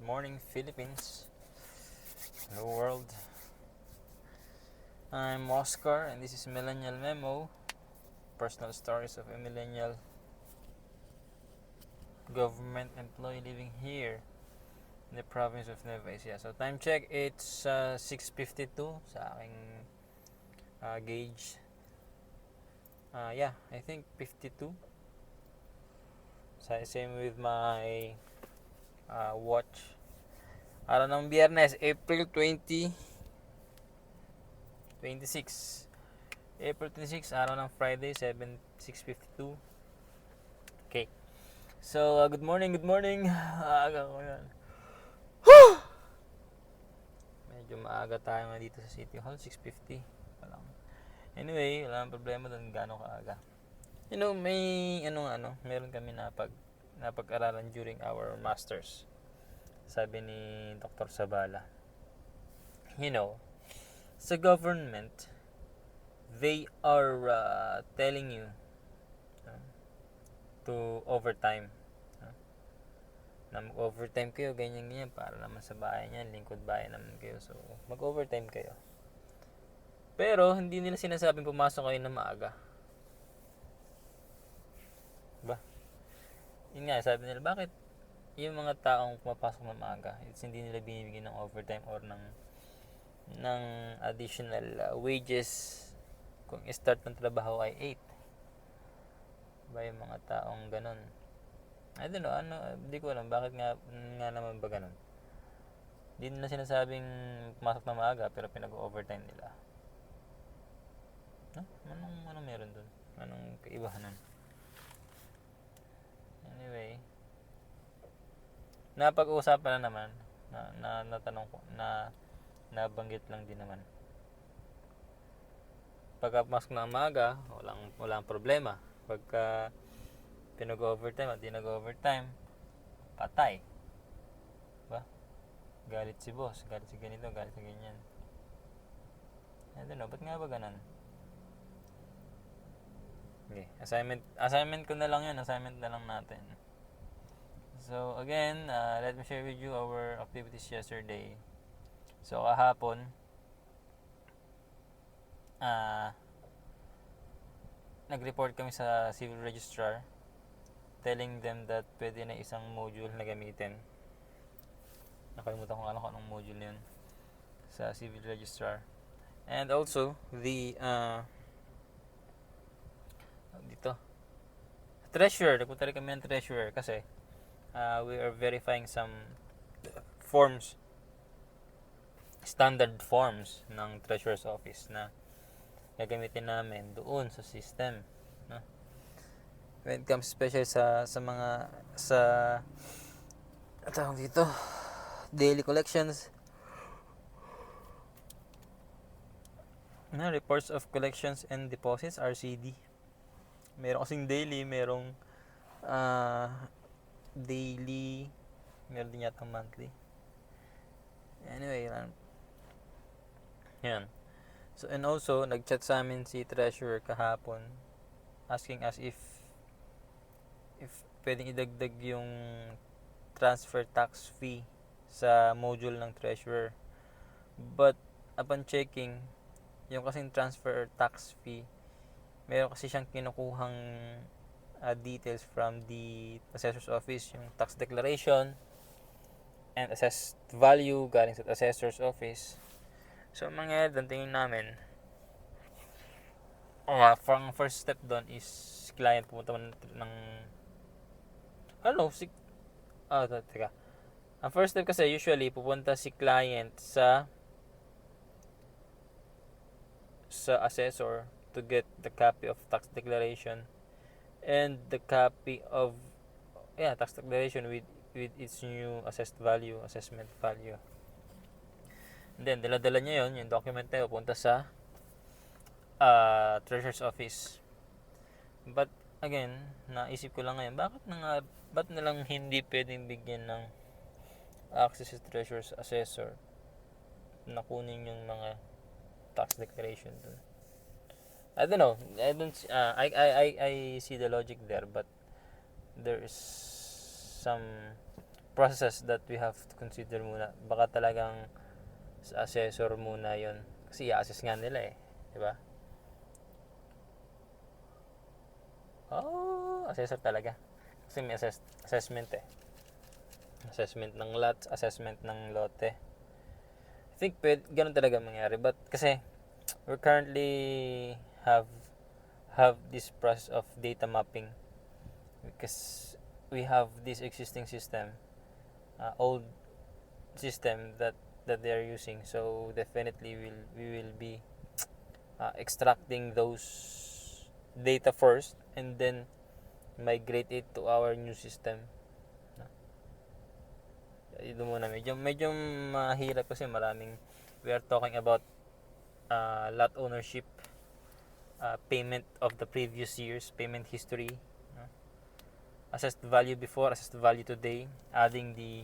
Good morning, Philippines. Hello, world. I'm Oscar, and this is Millennial Memo Personal Stories of a Millennial Government Employee Living here in the province of Nueva Ecija. So, time check, it's uh, 6.52 sa aking uh, gauge. Uh, yeah, I think 52. Sa- Same with my uh, watch. Araw ng biyernes, April 20, 26. April 26, araw ng Friday, 7, 6.52. Okay. So, uh, good morning, good morning. Aga ko yan. Medyo maaga tayo nga dito sa City Hall, 6.50 pa lang. Anyway, wala problema doon gaano kaaga. You know, may ano ano, meron kami napag napag-aralan during our masters. Sabi ni Dr. Sabala. You know, sa government, they are uh, telling you uh, to overtime. uh, na mag-overtime kayo, ganyan ganyan, para naman sa bayan yan, lingkod bayan naman kayo. So, mag-overtime kayo. Pero, hindi nila sinasabing pumasok kayo na maaga. Yun nga, sabi nila, bakit yung mga taong pumapasok na maaga, it's hindi nila binibigyan ng overtime or ng ng additional uh, wages kung start ng trabaho ay 8 ba yung mga taong ganun I don't know, ano, hindi ko alam bakit nga, nga naman ba ganun hindi nila sinasabing pumasok na maaga pero pinag-overtime nila no? anong, anong meron dun? anong kaibahanan? anyway napag-uusapan na naman na, na natanong ko na nabanggit lang din naman. Pagka pumasok ng maaga walang walang problema. Pagka pinag-overtime at di nag-overtime patay. Ba? Galit si boss galit si ganito galit si ganyan. I don't know ba't nga ba ganun? Okay assignment assignment ko na lang yan assignment na lang natin So again, uh, let me share with you our activities yesterday. So kahapon, uh, nag-report kami sa civil registrar telling them that pwede na isang module na gamitin. Nakalimutan ko ano kung anong module yun sa civil registrar. And also, the uh, dito, treasurer, nagpunta rin kami ng treasurer kasi uh, we are verifying some forms standard forms ng treasurer's office na gagamitin namin doon sa system no? when it comes especially sa sa mga sa tawag dito? Daily collections. Na reports of collections and deposits RCD meron kasing daily merong ah daily, meron din yata monthly. Anyway, yan. Yan. So, and also, nag-chat sa amin si treasurer kahapon asking us if if pwedeng idagdag yung transfer tax fee sa module ng treasurer. But, upon checking, yung kasing transfer tax fee, meron kasi siyang kinukuhang uh, details from the assessor's office, yung tax declaration and assessed value galing sa assessor's office. So, ang mangyayari doon, tingin namin, uh, from first step doon is client pumunta man ng ano, si ah, oh, teka. Ang first step kasi usually pupunta si client sa sa assessor to get the copy of tax declaration and the copy of yeah tax declaration with with its new assessed value assessment value. And then dala-dala niya yon yung document na punta sa uh, treasurer's office. But again naisip ko lang ngayon bakit na nga ba't na lang hindi pwedeng bigyan ng access sa treasurer's assessor na kunin yung mga tax declaration dun I don't know. I don't. Uh, I, I I I see the logic there, but there is some processes that we have to consider muna. Baka talagang sa assessor muna yon Kasi i-assess nga nila eh. Di ba? Oh, assessor talaga. Kasi may assess- assessment eh. Assessment ng lots, assessment ng lote. I think pwede, ganun talaga mangyari. But kasi we currently have have this process of data mapping because we have this existing system uh, old system that that they are using. So definitely will we will be uh, extracting those data first and then migrate it to our new system. Ito muna medyo medyo mahirap kasi maraming we are talking about uh, lot ownership uh, payment of the previous years payment history no? assessed value before assessed value today adding the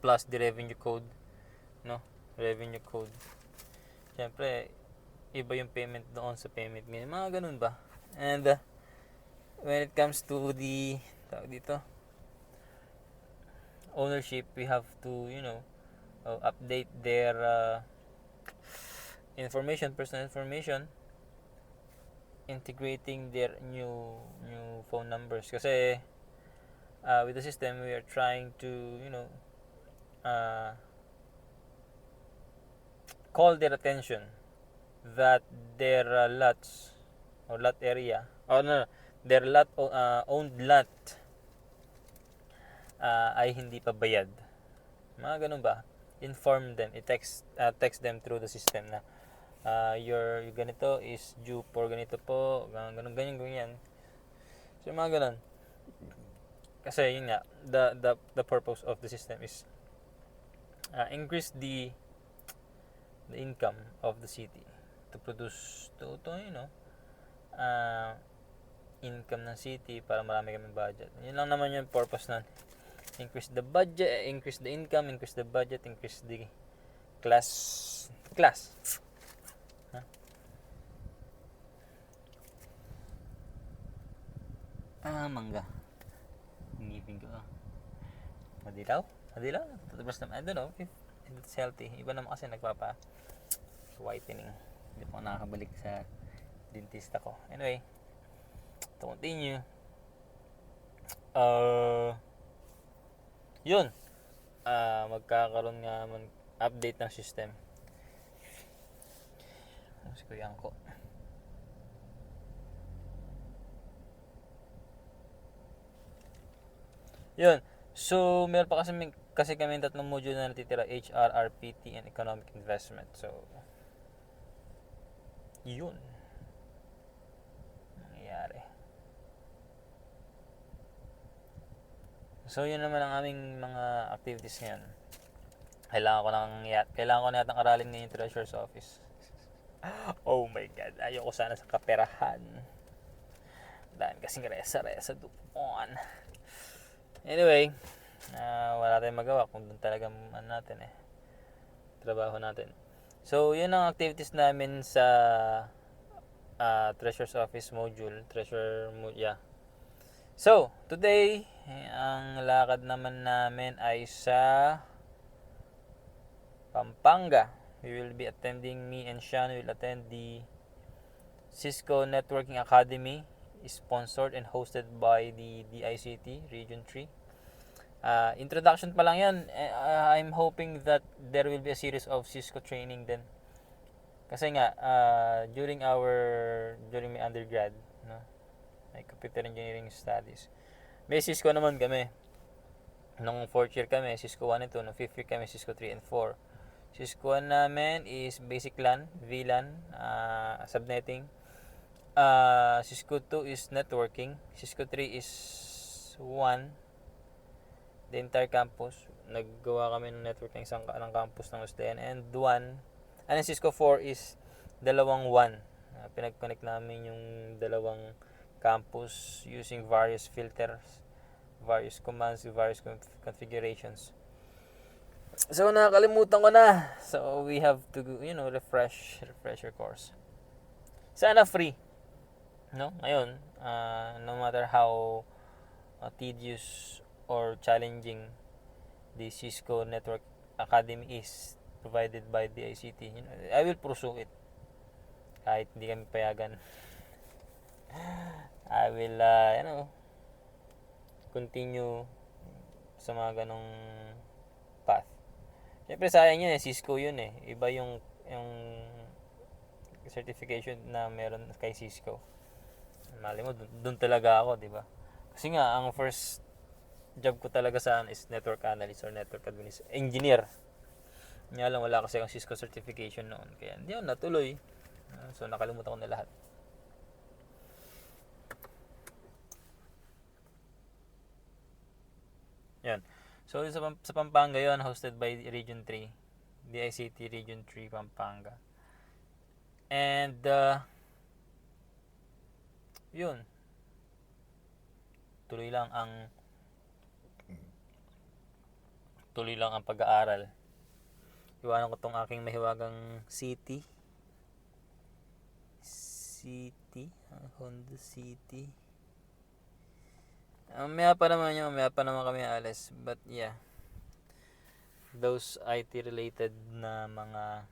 plus the revenue code no? Revenue code. Syempre iba yung payment doon sa payment ngayon mga ganun ba? And uh, when it comes to the tawag dito ownership we have to you know uh, update their uh, information personal information integrating their new new phone numbers. Kasi uh, with the system we are trying to you know uh, call their attention that their uh, lots or lot area or no, no, their lot uh, owned lot uh, ay hindi pa bayad. Mga ganun ba? Inform them i-text uh, text them through the system na uh, your, ganito is due for ganito po ganun ganyan ganyan. So mga ganun. Kasi yun nga the the the purpose of the system is uh, increase the the income of the city to produce to, to you know uh, income ng city para marami kami budget. Yun lang naman yung purpose nun. Increase the budget increase the income increase the budget increase the class class Huh? ah mangga. Ang ngipin ko. Ah madilaw madilaw tapos naman I don't know. If, it's healthy. Iba naman kasi nagpapa whitening. Hindi pa nakakabalik sa dentista ko. Anyway to continue. Uh, yun. Ah magkakaroon nga man update ng system si kuya ko. Yun. So meron pa kasi kasi kami tatlong module na natitira HR, RPT, and Economic Investment. So yun. Nangyayari. So, yun naman ang aming mga activities ngayon. Kailangan ko nang kailangan ko na yatang aralin ngayon yung treasurer's office. My God, ayoko sana sa kaperahan. Dahil kasing resa-resa doon. Anyway, ah, wala tayong magawa kung doon talaga ano natin eh. Trabaho natin. So, yun ang activities namin sa ah, treasurer's office module. Treasurer, mo- yeah, So, today, ang lakad naman namin ay sa Pampanga. We will be attending, me and Sean will attend the Cisco Networking Academy, sponsored and hosted by the DICT Region 3. Uh, introduction pa lang yan. Eh, uh, I'm hoping that there will be a series of Cisco training then. Kasi nga, uh, during our, during my undergrad, no, may computer engineering studies. May Cisco naman kami. Nung fourth year kami, Cisco 1 and 2. Nung fifth year kami, Cisco 3 and 4. Cisco 1 namin is basic LAN, VLAN, uh, subnetting. Uh, Cisco 2 is networking. Cisco 3 is 1. The entire campus. Naggawa kami ng network ng ng campus ng Ustean. And 1. And Cisco 4 is dalawang 1. Uh, pinag-connect namin yung dalawang campus using various filters, various commands, various conf- configurations. So nakakalimutan ko na. So we have to you know refresh refresh your course. Sana free. No? Ngayon, uh, no matter how uh, tedious or challenging the Cisco Network Academy is provided by the ICT, you know, I will pursue it. Kahit hindi kami payagan. I will, uh, you know, continue sa mga ganong path. Siyempre sayang yun eh, Cisco yun eh. Iba yung, yung certification na meron kay Cisco. Mali mo, dun, talaga ako, di ba? Kasi nga, ang first job ko talaga saan is network analyst or network administrator, engineer. Nga lang, wala kasi akong Cisco certification noon. Kaya hindi ako natuloy. Ah, So, nakalimutan ko na lahat. Yan. So, sa, sa Pampanga yun, hosted by Region 3. DICT Region 3 Pampanga. And, uh, yun. Tuloy lang ang tuloy lang ang pag-aaral. Iwanan ko tong aking mahiwagang city. City? Ah, Honda City. Uh, Mamaya pa naman yun, mamaya pa naman kami alis. But yeah, those IT related na mga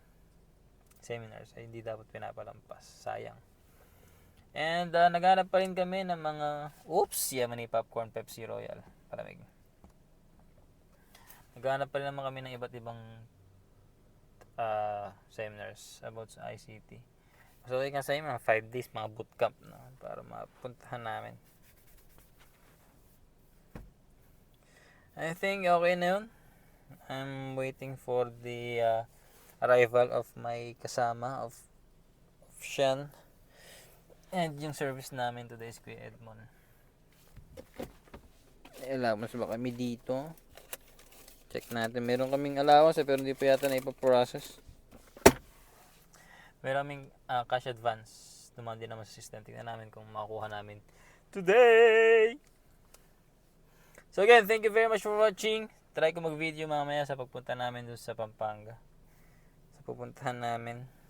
seminars ay hindi dapat pinapalampas. Sayang. And uh, naghanap pa rin kami ng mga, oops, yaman ni Popcorn Pepsi Royal. Palamig. Naghanap pa rin naman kami ng iba't ibang uh, seminars about sa ICT. So, like nga sa mga 5 days, mga bootcamp na para mapuntahan namin. I think okay na yun. I'm waiting for the uh, arrival of my kasama of, of Shen. And yung service namin today is Kuya Edmond. Eh, mas ba kami dito? Check natin. Meron kaming allowance eh, pero hindi pa yata na ipaprocess. Meron kaming ah, cash advance. Dumaan din naman sa system. Tingnan namin kung makukuha namin today. So again, thank you very much for watching. Try ko mag-video mamaya sa pagpunta namin dun sa Pampanga. Sa pupuntahan namin.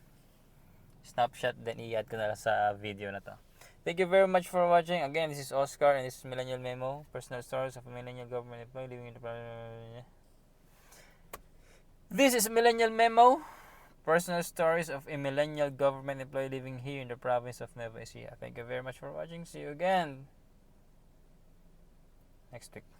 Snapshot, then i-add ko na lang sa video na to. Thank you very much for watching. Again, this is Oscar and this is Millennial Memo. Personal stories of a millennial government employee living in the This is Millennial Memo. Personal stories of a millennial government employee living here in the province of Nueva Ecija. Thank you very much for watching. See you again next week.